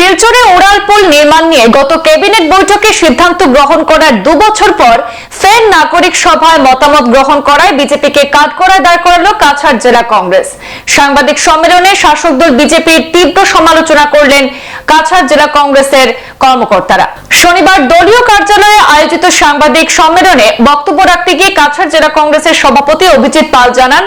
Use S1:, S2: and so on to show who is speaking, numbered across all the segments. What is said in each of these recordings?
S1: শিলচরে ওড়ালপুল নির্মাণ নিয়ে গত ক্যাবিনেট বৈঠকে সিদ্ধান্ত গ্রহণ করার দু বছর পর ফের নাগরিক সভায় মতামত গ্রহণ করায় বিজেপিকে কাঠগড়ায় দাঁড় করালো কাছাড় জেলা কংগ্রেস। সাংবাদিক সম্মেলনে শাসক দল বিজেপির তীব্র সমালোচনা করলেন কাছাড় জেলা কংগ্রেসের কর্মকর্তারা। শনিবার দলীয় কার্যালয়ে আয়োজিত সাংবাদিক সম্মেলনে বক্তব্য রাখতে গিয়ে কাছাড় জেলা কংগ্রেসের সভাপতি অভিজিৎ পাল জানান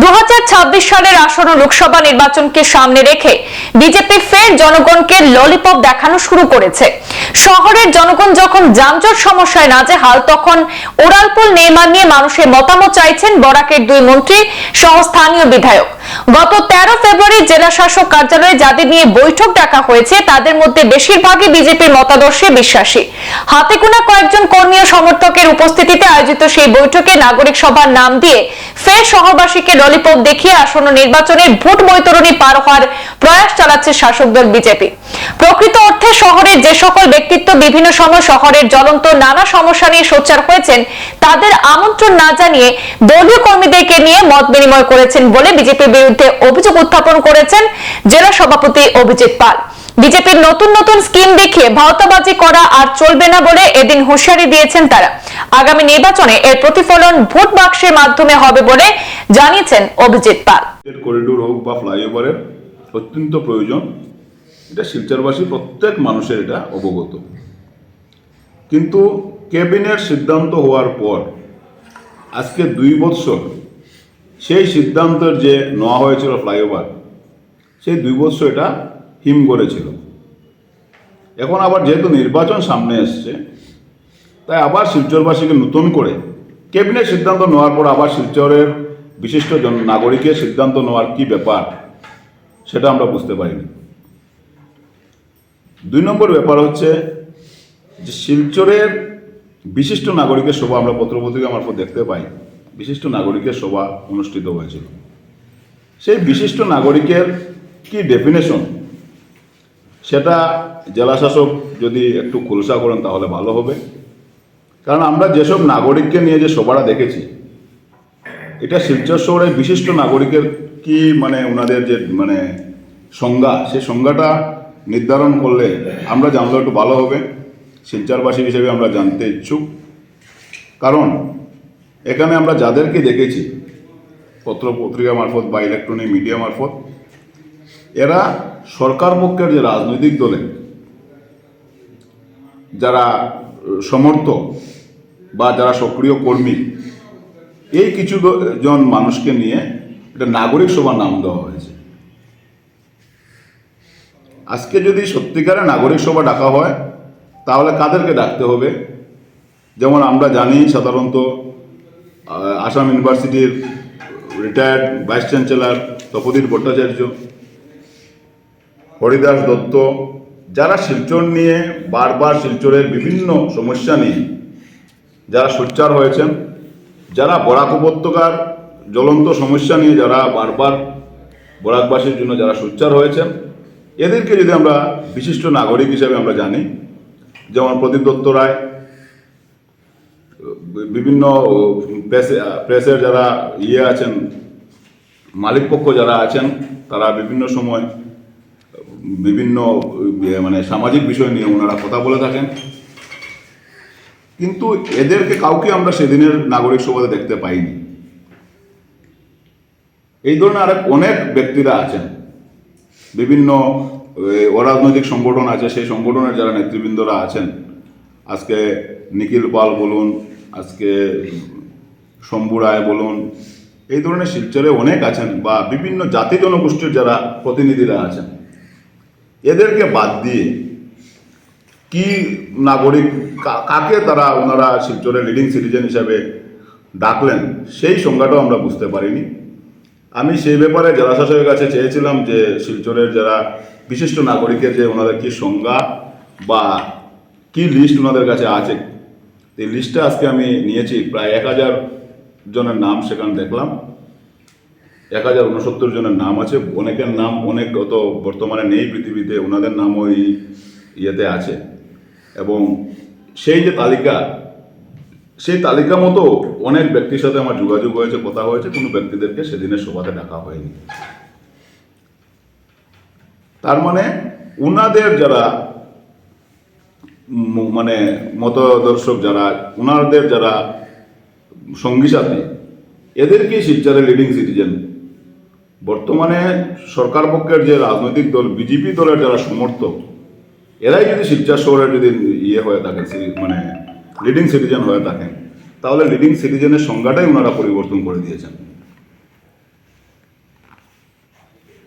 S1: দু হাজার ছাব্বিশ সালের আসন্ন লোকসভা নির্বাচনকে সামনে রেখে বিজেপি ফের জনগণকে ললিপপ দেখানো শুরু করেছে। শহরের জনগণ যখন যানজট সমস্যায় নাজেহাল, তখন ওড়ালপুল নির্মাণ নিয়ে মানুষের মতামত চাইছেন বরাকের দুই মন্ত্রী সহ স্থানীয় বিধায়ক। গত তেরো ফেব্রুয়ারি জেলা শাসক কার্যালয়ে যাদের নিয়ে বৈঠক ডাকা হয়েছে, তাদের মধ্যে বেশিরভাগই বিজেপির মতাদর্শে বিশ্বাসী। হাতে গোনা কয়েকজন কর্মী ও সমর্থকের উপস্থিতিতে আয়োজিত সেই বৈঠকে নাগরিক সভার নাম দিয়ে ফের শহরবাসীকে ললিপপ দেখিয়ে আসন্ন নির্বাচনের ভোট বৈতরণী পার হওয়ার প্রয়াস চালাচ্ছে শাসক দল বিজেপি। প্রকৃত অর্থে শহরের যে সকল ব্যক্তিত্ব বিভিন্ন সময় শহরের জ্বলন্ত নানা সমস্যা নিয়ে সোচ্চার হয়েছেন, তাদের আমন্ত্রণ না জানিয়ে দলীয় কর্মীদেরকে নিয়ে মত বিনিময় করেছেন বলে বিজেপির বিরুদ্ধে অভিযোগ উত্থাপন করেছেন জেলা সভাপতি অভিজিৎ পাল। বিজেপির নতুন নতুন স্কিম দেখিয়ে ভাওতাবাজি করা আর চলবে না বলে এদিন হুঁশিয়ারি দিয়েছেন তারা। আগামী নির্বাচনে এর প্রতিফলন ভোট বাক্সের মাধ্যমে হবে বলে জানিয়েছেন অভিজিৎ পাল।
S2: করিডোর হোক বা ফ্লাইওভারের অত্যন্ত প্রয়োজন। এটা শিলচরবাসী প্রত্যেক মানুষের এটা অবগত। কিন্তু ক্যাবিনেট সিদ্ধান্ত হওয়ার পর, আজকে দুই বৎসর, সেই সিদ্ধান্তের যে নেওয়া হয়েছিল ফ্লাইওভার, সেই দুই বৎসর এটা হিম করেছিল। এখন আবার যেহেতু নির্বাচন সামনে এসছে, তাই আবার শিলচরবাসীকে নতুন করে ক্যাবিনেট সিদ্ধান্ত নেওয়ার পর আবার শিলচরের বিশিষ্ট জন নাগরিকের সিদ্ধান্ত নেওয়ার কি ব্যাপার, সেটা আমরা বুঝতে পারিনি। দুই নম্বর ব্যাপার হচ্ছে যে শিলচরের বিশিষ্ট নাগরিকের সভা আমরা পত্রপত্রিকা মারফত দেখতে পাই। বিশিষ্ট নাগরিকের সভা অনুষ্ঠিত হয়েছিল। সেই বিশিষ্ট নাগরিকের কি ডেফিনেশন সেটা জেলাশাসক যদি একটু খুলসা করেন তাহলে ভালো হবে। কারণ আমরা যেসব নাগরিককে নিয়ে যে সভাটা দেখেছি, এটা শিলচর শহরের বিশিষ্ট নাগরিকের কি মানে ওনাদের যে মানে সংজ্ঞা, সেই সংজ্ঞাটা নির্ধারণ করলে আমরা জানলে একটু ভালো হবে। শিলচরবাসী হিসেবে আমরা জানতে ইচ্ছুক। কারণ, এখানে আমরা যাদেরকে দেখেছি, পত্র পত্রিকা মারফত বা ইলেকট্রনিক মিডিয়া মারফত, এরা সরকার পক্ষের যে রাজনৈতিক দলে, যারা সমর্থক বা যারা সক্রিয় কর্মী, এই কিছু জন মানুষকে নিয়ে এটা নাগরিক সভার নাম দেওয়া হয়েছে। আজকে যদি সত্যিকারের নাগরিক সভা ডাকা হয়, তাহলে কাদেরকে ডাকতে হবে? যেমন আমরা জানি সাধারণত আসাম ইউনিভার্সিটির retired vice chancellor Tapodip Bhattacharya, Haridas Dutta, যারা শিলচর নিয়ে বারবার শিলচরের বিভিন্ন সমস্যা নিয়ে, যারা সোচ্চার হয়েছেন, যারা বরাক উপত্যকার জ্বলন্ত সমস্যা নিয়ে যারা বারবার বরাকবাসীর জন্য যারা সোচ্চার হয়েছেন এদেরকে যদি আমরা বিশিষ্ট নাগরিক হিসেবে আমরা জানি, যেমন প্রদীপ দত্ত রায়, বিভিন্ন প্রেসে প্রেসের যারা ইয়ে আছেন মালিকপক্ষ যারা আছেন, তারা বিভিন্ন সময়, বিভিন্ন মানে সামাজিক বিষয় নিয়ে ওনারা কথা বলে থাকেন। কিন্তু এদেরকে কাউকে আমরা সেদিনের নাগরিক সভাতে দেখতে পাইনি। এই ধরনের আরেক অনেক ব্যক্তিরা আছেন। বিভিন্ন অরাজনৈতিক সংগঠন আছে, সেই সংগঠনের যারা নেতৃবৃন্দরা আছেন, আজকে নিখিল পাল বলুন, আজকে শম্ভু রায় বলুন, এই ধরনের শিলচরে অনেক আছেন বা বিভিন্ন জাতি জনগোষ্ঠীর যারা প্রতিনিধিরা আছেন, এদেরকে বাদ দিয়ে কি নাগরিক কাকে তারা ওনারা শিলচরের লিডিং সিটিজেন হিসাবে ডাকলেন, সেই সংজ্ঞাটাও আমরা বুঝতে পারিনি। আমি সেই ব্যাপারে জেলাশাসকের কাছে চেয়েছিলাম যে শিলচরের যারা বিশিষ্ট নাগরিকের যে ওনাদের কি সংজ্ঞা বা কি লিস্ট ওনাদের কাছে আছে, এই লিস্টটা আজকে আমি নিয়েছি। প্রায় এক হাজার জনের নাম সেখানে দেখলাম। এক হাজার উনসত্তর জনের নাম আছে। অনেকের নাম, অনেক অত বর্তমানে নেই পৃথিবীতে। ওনাদের নাম ওই ইয়েতে আছে। এবং সেই যে তালিকা সেই তালিকা মতো অনেক ব্যক্তির সাথে আমার যোগাযোগ হয়েছে, কথা হয়েছে, কোনো ব্যক্তিদেরকে সেদিনের সভাতে ডাকা হয়নি। তার মানে উনাদের যারা মানে মতদর্শক যারা, উনাদের যারা সঙ্গী সাথী, এদেরকেই শিলচরের লিডিং সিটিজেন বর্তমানে সরকার পক্ষের যে রাজনৈতিক দল, বিজেপি দলের যারা সমর্থক, এরাই যদি শিলচর শহরের যদি ইয়ে হয়ে থাকে মানে লিডিং সিটিজেন হয়ে থাকেন, তাহলে লিডিং সিটিজেনের সংজ্ঞাটাই ওনারা পরিবর্তন করে দিয়েছেন।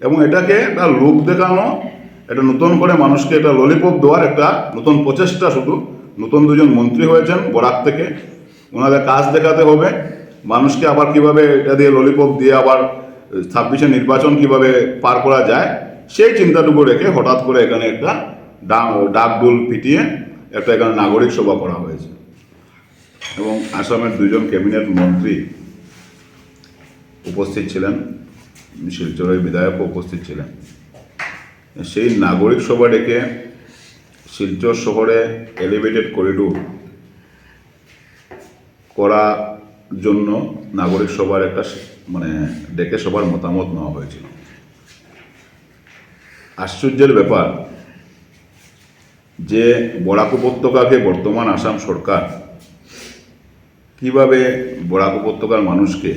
S2: এবং এটাকে একটা লোক দেখানো, এটা নতুন করে মানুষকে এটা ললিপপ দেওয়ার একটা নতুন প্রচেষ্টা শুধু। নতুন দুজন মন্ত্রী হয়েছেন বরাক থেকে, ওনাদের কাজ দেখাতে হবে। মানুষকে আবার কীভাবে এটা দিয়ে ললিপপ দিয়ে আবার ছাব্বিশে নির্বাচন কীভাবে পার করা যায়, সেই চিন্তাটুকু রেখে হঠাৎ করে এখানে একটা ডা- ডাকডুল পিটিয়ে একটা এখানে নাগরিক সভা করা হয়েছে। এবং আসামের দুজন ক্যাবিনেট মন্ত্রী উপস্থিত ছিলেন শিলচরের বিধায়কও উপস্থিত ছিলেন। সেই নাগরিক সভা ডেকে শিলচর শহরে এলিভেটেড করিডোর করার জন্য নাগরিক সভার একটা মানে ডেকে সবার মতামত নেওয়া হয়েছিল। আশ্চর্যের ব্যাপার যে বরাক উপত্যকাকে বর্তমান আসাম সরকার কীভাবে বরাক উপত্যকার মানুষকে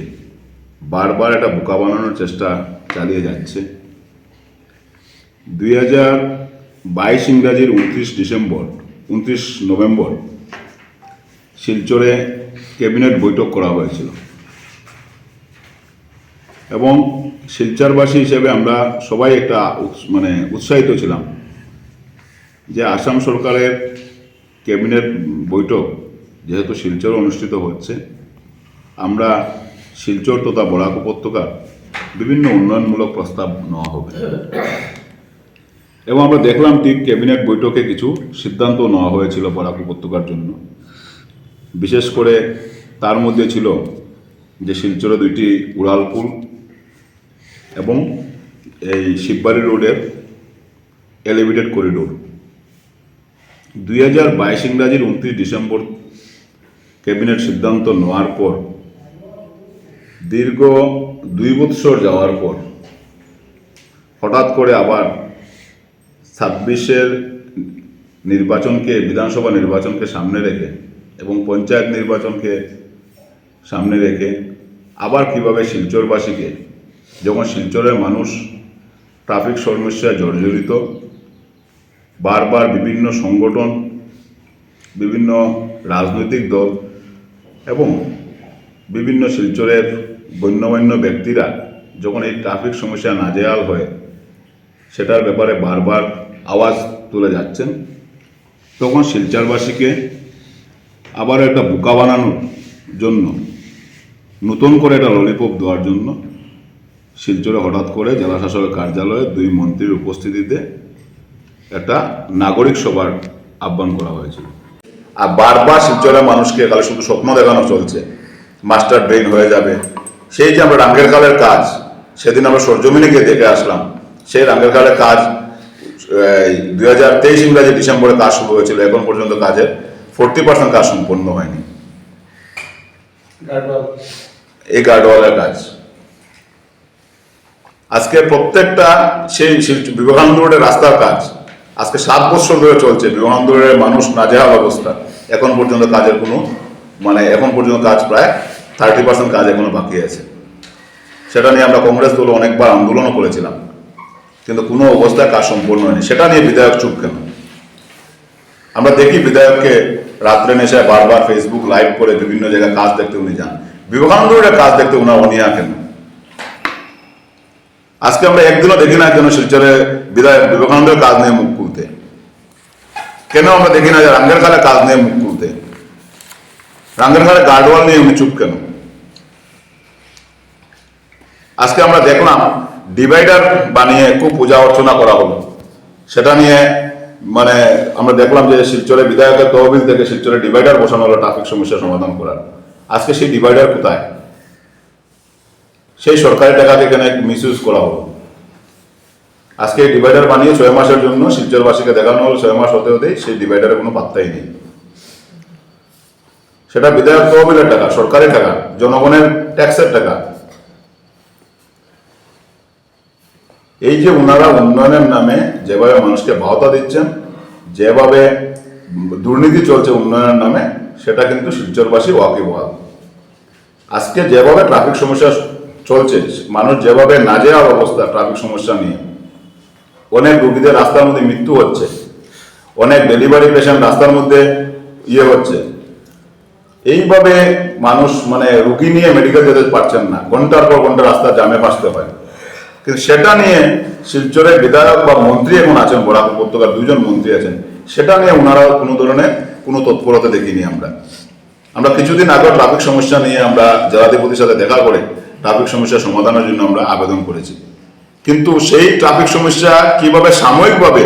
S2: বারবার একটা বোকা বানানোর চেষ্টা চালিয়ে যাচ্ছে। দুই হাজার বাইশ ইংরাজির উনত্রিশ ডিসেম্বর, উনত্রিশ নভেম্বর শিলচরে ক্যাবিনেট বৈঠক করা হয়েছিল। এবং শিলচরবাসী হিসেবে আমরা সবাই একটা মানে উৎসাহিত ছিলাম। যে আসাম সরকারের ক্যাবিনেট বৈঠক যেহেতু শিলচরে অনুষ্ঠিত হচ্ছে, আমরা শিলচর তথা বরাক উপত্যকার বিভিন্ন উন্নয়নমূলক প্রস্তাব নেওয়া হবে। এবং আমরা দেখলাম ঠিক ক্যাবিনেট বৈঠকে কিছু সিদ্ধান্ত নেওয়া হয়েছিল বরাক উপত্যকার জন্য। বিশেষ করে তার মধ্যে ছিল যে শিলচরে দুইটি উড়ালপুল এবং এই শিববাড়ি রোডের এলিভেটেড করিডোর। দুই হাজার বাইশ ইংরাজির উনত্রিশ ডিসেম্বর ক্যাবিনেট সিদ্ধান্ত নেওয়ার পর, দীর্ঘ দুই বৎসর যাওয়ার পর, হঠাৎ করে আবার ছাব্বিশের নির্বাচনকে, বিধানসভা নির্বাচনকে সামনে রেখে এবং পঞ্চায়েত নির্বাচনকে সামনে রেখে আবার কীভাবে শিলচরবাসীকে, যখন শিলচরের মানুষ ট্রাফিক সমস্যায় জর্জরিত বারবার বিভিন্ন সংগঠন, বিভিন্ন রাজনৈতিক দল এবং বিভিন্ন শিলচরের গণ্যমান্য ব্যক্তিরা যখন এই ট্রাফিক সমস্যা নাজেহাল হয়, সেটার ব্যাপারে বারবার আওয়াজ তুলে যাচ্ছেন। তখন শিলচরবাসীকে আবার একটা বোকা বানানোর জন্য, নতুন করে একটা ললিপপ দেওয়ার জন্য শিলচরে হঠাৎ করে জেলা শাসকের কার্যালয়ে দুই মন্ত্রীর উপস্থিতিতে একটা নাগরিক সভার আহ্বান করা হয়েছিল। আর বারবার শিলচরের মানুষকে খালি শুধু স্বপ্ন দেখানো চলছে। মাস্টার ব্রেন হয়ে যাবে। সেই যে আমরা রাঙ্গের কালের কাজ সেদিন আমরা সরজমিনে গিয়ে দেখে আসলাম। সেই রাঙ্গের কালের কাজ দুই হাজার তেইশ ইংরাজি ডিসেম্বরে কাজ শুরু হয়েছিল। এখন পর্যন্ত কাজের ফোরটি পার্সেন্ট কাজ সম্পন্ন হয়নি। এই গার্ডওয়ালের কাজ। আজকে প্রত্যেকটা সেই বিবেকানন্দ রোডের রাস্তার কাজ। আজকে সাত বছর ধরে চলছে বিবেকানন্দ রোডের মানুষ নাজেহাল অবস্থা। এখন পর্যন্ত কাজের কোনো মানে এখন পর্যন্ত কাজ প্রায় থার্টি পার্সেন্ট কাজ এখনও বাকি আছে। সেটা নিয়ে আমরা কংগ্রেস দল অনেকবার আন্দোলনও করেছিলাম। কিন্তু কোনো অবস্থায় কাজ সম্পূর্ণ হয়নি। সেটা নিয়ে বিধায়ক চুপ কেন? আমরা দেখি বিধায়ককে রাত্রে নেশায় বারবার ফেসবুক লাইভ করে বিভিন্ন জায়গায় কাজ দেখতে উনি যান। বিবেকানন্দ রোডের কাজ দেখতে উনার অনিয়া কেন? আজকে আমরা একদিনও দেখি না কেন শিলচরে বিধায়ক বিবেকানন্দের কাজ নিয়ে মুখ কেন আমরা দেখি না যে রাঙ্গের খালে কাজ নিয়ে মুখ খুলতে? রাঙ্গের খালে গার্ডওয়াল নিয়ে উনি চুপ কেন? আজকে আমরা দেখলাম ডিভাইডার বানিয়ে খুব পূজা অর্চনা করা হলো। সেটা নিয়ে মানে আমরা দেখলাম যে শিলচরে বিধায়কের তহবিল থেকে শিলচরে ডিভাইডার বসানো হলো, ট্রাফিক সমস্যা সমাধান করার। আজকে সেই ডিভাইডার কোথায়? সেই সরকারি টাকাকে এখানে মিসইউজ করা হলো। আজকে ডিভাইডার বানিয়ে ছয় মাসের জন্য শিলচরবাসীকে দেখানো হলো, ছয় মাস হতে হতেই সেই ডিভাইডারের কোনো পাত্তাই নেই। সেটা বিধায়ক তহবিলের টাকা, সরকারের টাকা, জনগণের ট্যাক্সের টাকা। এই যে ওনারা উন্নয়নের নামে যেভাবে মানুষকে বাহতা দিচ্ছেন, যেভাবে দুর্নীতি চলছে উন্নয়নের নামে, সেটা কিন্তু শিলচরবাসী ওয়াকিবহাল। আজকে যেভাবে ট্রাফিক সমস্যা চলছে, মানুষ যেভাবে না নাজেহাল অবস্থা ট্রাফিক সমস্যা নিয়ে অনেক রুগীদের রাস্তার মধ্যে মৃত্যু হচ্ছে। অনেক ডেলিভারি পেশেন্ট রাস্তার মধ্যে ইয়ে হচ্ছে। এইভাবে মানুষ মানে রুগী নিয়ে মেডিকেল যেতে পারছেন না। ঘণ্টার পর ঘণ্টা রাস্তা জামে ফাঁসতে হয়। কিন্তু সেটা নিয়ে শিলচরের বিধায়ক বা মন্ত্রী এখন আছেন, বরাক উপত্যকার দুজন মন্ত্রী আছেন। সেটা নিয়ে ওনারা কোনো ধরনের কোনো তৎপরতা দেখিনি আমরা। আমরা কিছুদিন আগে ট্রাফিক সমস্যা নিয়ে আমরা জেলাধিপতির সাথে দেখা করে ট্রাফিক সমস্যা সমাধানের জন্য আমরা আবেদন করেছি। কিন্তু সেই ট্রাফিক সমস্যা কীভাবে সাময়িকভাবে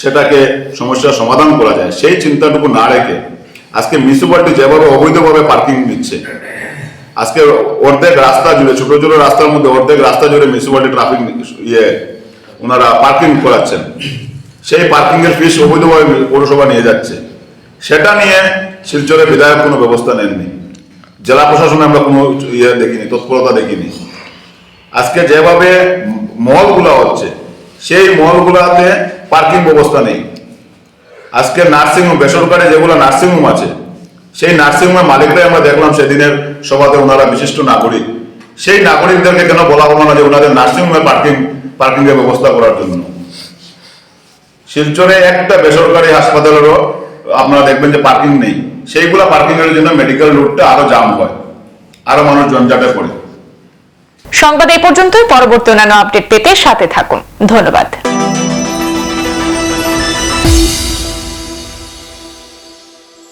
S2: সেটাকে সমস্যার সমাধান করা যায়, সেই চিন্তাটুকু না রেখে আজকে মিউনিসিপালিটি যেভাবে অবৈধভাবে পার্কিং নিচ্ছে আজকে অর্ধেক রাস্তা জুড়ে, ছোট ছোট রাস্তার মধ্যে অর্ধেক রাস্তা জুড়ে মিউনিসিপালিটি ট্রাফিক ইয়ে ওনারা পার্কিং করাচ্ছেন। সেই পার্কিং এর ফিস অবৈধভাবে পৌরসভা নিয়ে যাচ্ছে। সেটা নিয়ে শিলচরের বিধায়ক কোনো ব্যবস্থা নেননি। জেলা প্রশাসনে আমরা কোনো ইয়ে দেখিনি, তৎপরতা দেখিনি। আজকে যেভাবে মলগুলো হচ্ছে। সেই মলগুলাতে পার্কিং ব্যবস্থা নেই। আজকে নার্সিংহোম বেসরকারি যেগুলো নার্সিংহোম আছে, সেই নার্সিংহোমের মালিকরাই আমরা দেখলাম সেদিনের সভাতে ওনারা বিশিষ্ট নাগরিক। সেই নাগরিকদেরকে কেন বলা হলো না যে ওনাদের নার্সিংহোমে পার্কিং পার্কিং এর ব্যবস্থা করার জন্য? শিলচরে একটা বেসরকারি হাসপাতালেরও আপনারা দেখবেন যে পার্কিং নেই। সেইগুলা পার্কিং এর জন্য মেডিকেল রুটটা আরও জাম হয়। আরও মানুষ জঞ্জাটে পড়ে।
S1: সংবাদ এই পর্যন্তই। পরবর্তী অন্যান্য আপডেট পেতে সাথে থাকুন। ধন্যবাদ।